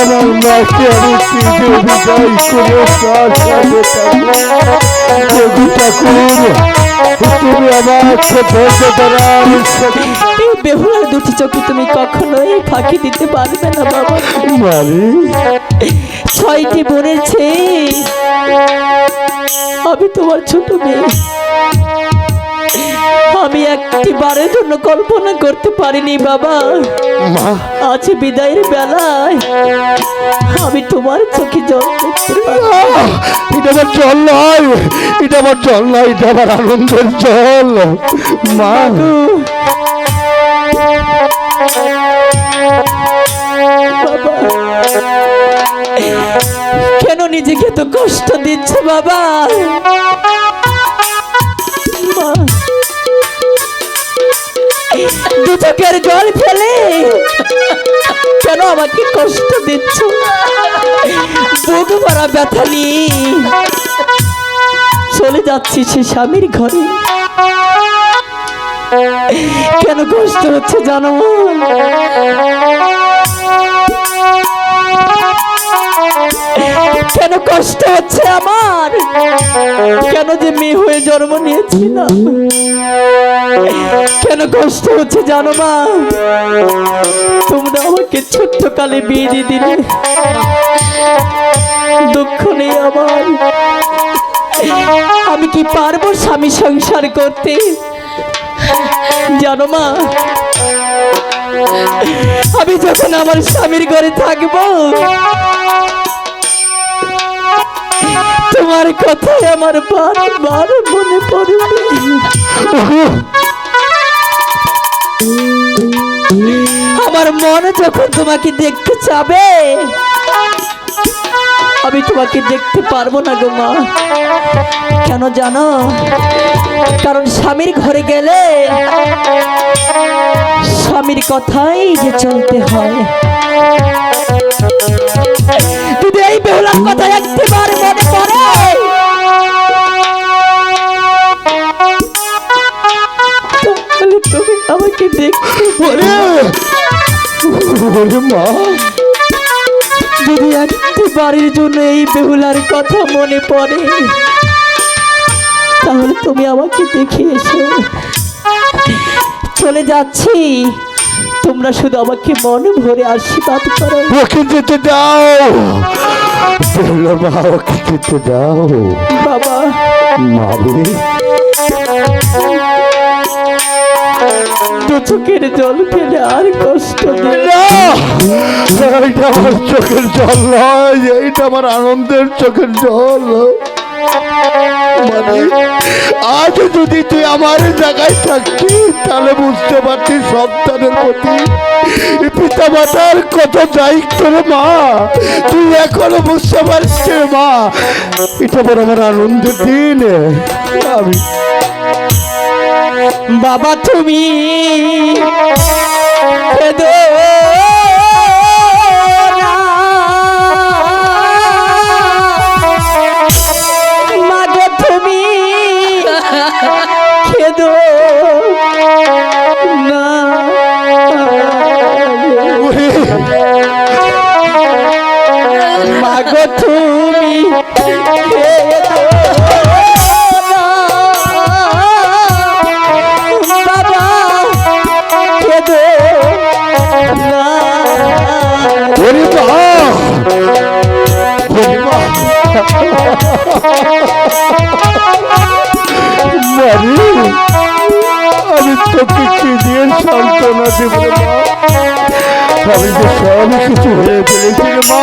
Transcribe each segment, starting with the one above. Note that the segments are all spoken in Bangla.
আমার মাকে আমি যে বিদায় করে তার সাথে ঠাকুর তুমি আমাকে ধৈর্য ধরার বেহুলার দুটি চোখে তুমি কখনোই ফাঁকি দিতে পারবে না, বাবা। মারি ছয়টি বোনের আমি তোমার ছোট মেয়ে। আমি একটি বারের জন্য কল্পনা করতে পারিনি বাবা। আজ বিদায়ের বেলায় আমি তোমার চোখে জল এটা আমার জল নয় এটা আমার জল নয় এটা আমার আনন্দের জল। মা। বাবা। কেন নিজেকে তো কষ্ট দিচ্ছ বাবা? মা, দু চোখের জল ফেলে। কেন আমাকে কষ্ট দিচ্ছ? বুক ভরা ব্যথা চলে যাচ্ছি সে স্বামীর ঘরে। কেন কষ্ট হচ্ছে জানো? কেন কষ্ট হচ্ছে আমার? কেন যে মেয়ে হয়ে জন্ম নিয়েছিলাম? কেন কষ্ট হচ্ছে জানো মা? তোমরা আমাকে ছোট্ট কালে বিয়ে দিয়ে দিলে। দুঃখ নেই আমার। আমি কি পারব স্বামী সংসার করতে? জানো মা, আমি যখন আমার স্বামীর ঘরে থাকব, তোমার কথাই আমার বারবার মনে পড়বে। আমার মন যখন তোমাকে দেখতে চাবে, আমি তোমাকে দেখতে পারব না গো মা। কেন জানো? কারণ স্বামীর ঘরে গেলে স্বামীর কথাই যে চলতে হয়। যদি এই বেহুলার কথা একটিবার মনে পড়ে ওরে মা। যদি একটি বাড়ির জন্য এই বেহুলার কথা মনে পড়ে তাহলে তুমি আমাকে দেখে এসো। চলে যাচ্ছি। তোমরা শুধু আমাকে মন ভরে আশীর্বাদ করো। ওকে যেতে দাও। বেহুলা মা ওকে যেতে দাও। বাবা। মারে চোখের জল ফেলে আর কষ্ট এইটা আমার চোখের জল নয়, এইটা আমার আনন্দের চোখের জল। মানে আজ যদি তুই আমার জায়গায় থাকতি, তাহলে বুঝতে পারতি সন্তানের প্রতি পিতা মাতার কত দায়িত্ব রে মা। তুই এখনও বুঝতে পারছিস মা, এটা আমার আনন্দের দিন। আমি বাবা তুমি। মাগো তুমি না। সান্ত্বনা দেব মা আমি যে সব কিছু হয়ে ফেলেছি মা?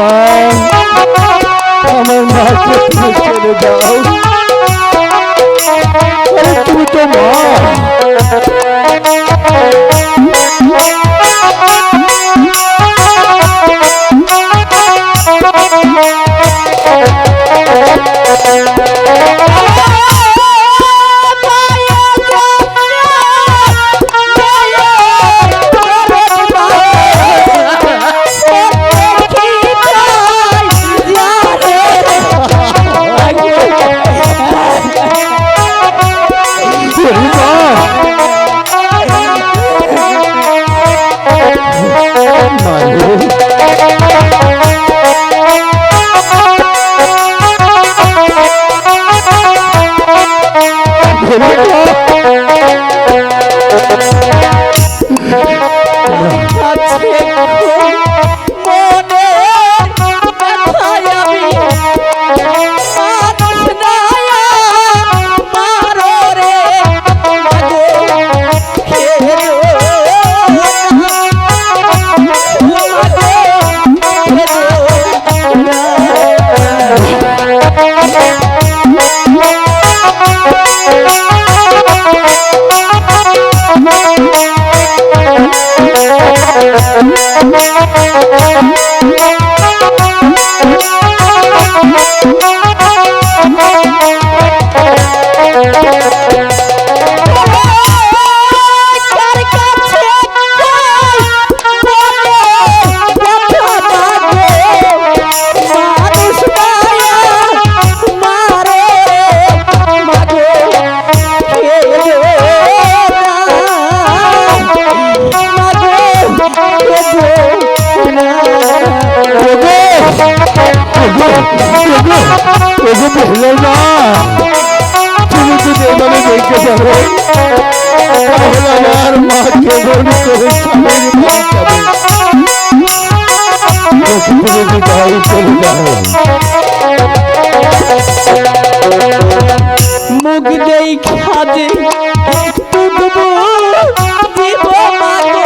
মা Thank you. মুখ দেই খাজে একটু দেবো দিব মাগো।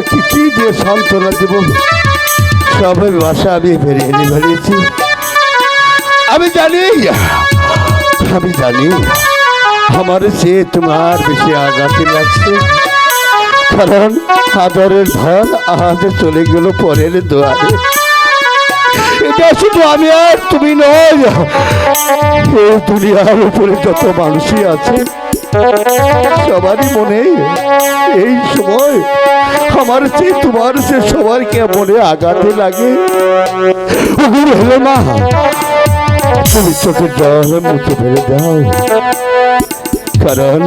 তোমাকে কি দিয়ে সান্ত্বনা দেব? সবের বাসা আমি বেরিয়ে বেরিয়েছি আমি জানি আমি জানি, আমার সে তোমার বেশি আঘাতে লাগছে। কারণ আদরের ধন আজ চলে গেল পরের দোয়ারে। এটা শুধু আমি আর তুমি নয়। এই দুনিয়ার উপরে যত মানুষই আছে সবারই মনে এই সময় আমার সে তোমার সে সবার কে মনে আঘাতে লাগে? হলো তুমি জল মুখে ফেলে দাও। কারণ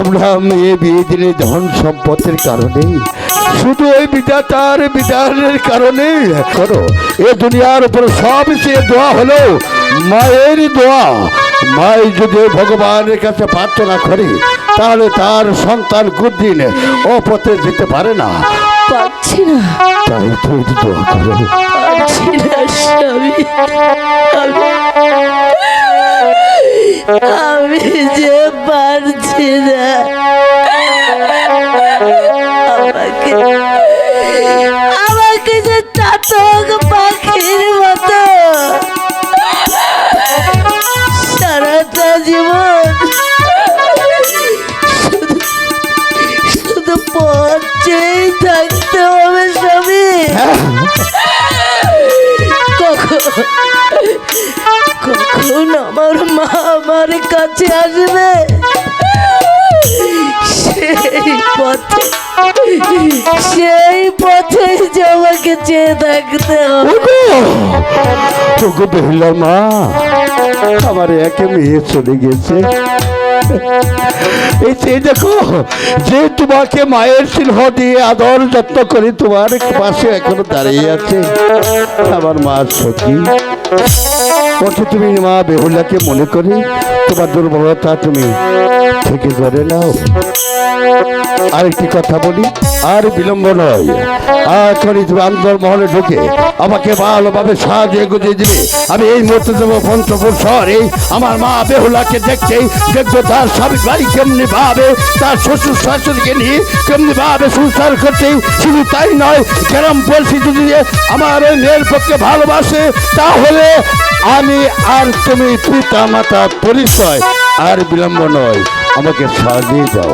আমরা মেয়ে বিয়ে ধন কারণে, শুধু ওই বিধাতার বিধানের কারণে করো এ দুনিয়ার উপর সব সে দোয়া হলো, মায়ের দোয়া। মাই যদি ভগবানের কাছে প্রার্থনা করি তাহলে তার সন্তান গুদিন ও পথে যেতে পারে না। পাচ্ছি না। তাই তুমি দোয়া করো। পাচ্ছি না স্বামী। আমি- আমি যে পারছি না। কখন আমার মা আমার কাছে আসবে? সেই পথে সেই পথে আমাকে চেয়ে থাকতে হবে। তোকে বেহুলা মা, আমার একে মেয়ে চলে গেছে। এই যে দেখো, যে তোমাকে মায়ের সিংহ দিয়ে আদর যত্ন করে তোমার পাশে এখনও দাঁড়িয়ে আছে, আমার মা সখী ওকে তুমি মা বেহুলাকে মনে করে, তোমার দুর্বলতা তুমি থেকে করে নাও। আরেকটি কথা বলি, আর বিলম্ব নয়। এখনই তুমি মহলে ঢুকে আমাকে ভালোভাবে সাজিয়ে গুজিয়ে দিবে। আমি এই মুহূর্তে দেবো পঞ্চপুর শহরে আমার মা বেহুলাকে দেখতেই দেখব তার স্বামী বাড়ি কেমনি ভাবে, তার শ্বশুর শাশুড়িকে নিয়ে কেমনি ভাবে সংসার করতে। শুধু তাই নয়, কেরম পরিস্থিতি দিয়ে আমার ওই মেয়ের পক্ষে ভালোবাসে, তাহলে আমি আর তুমি পিতা মাতা পরিচয় আর বিলম্ব নয় আমাকে সাজিয়ে থাক।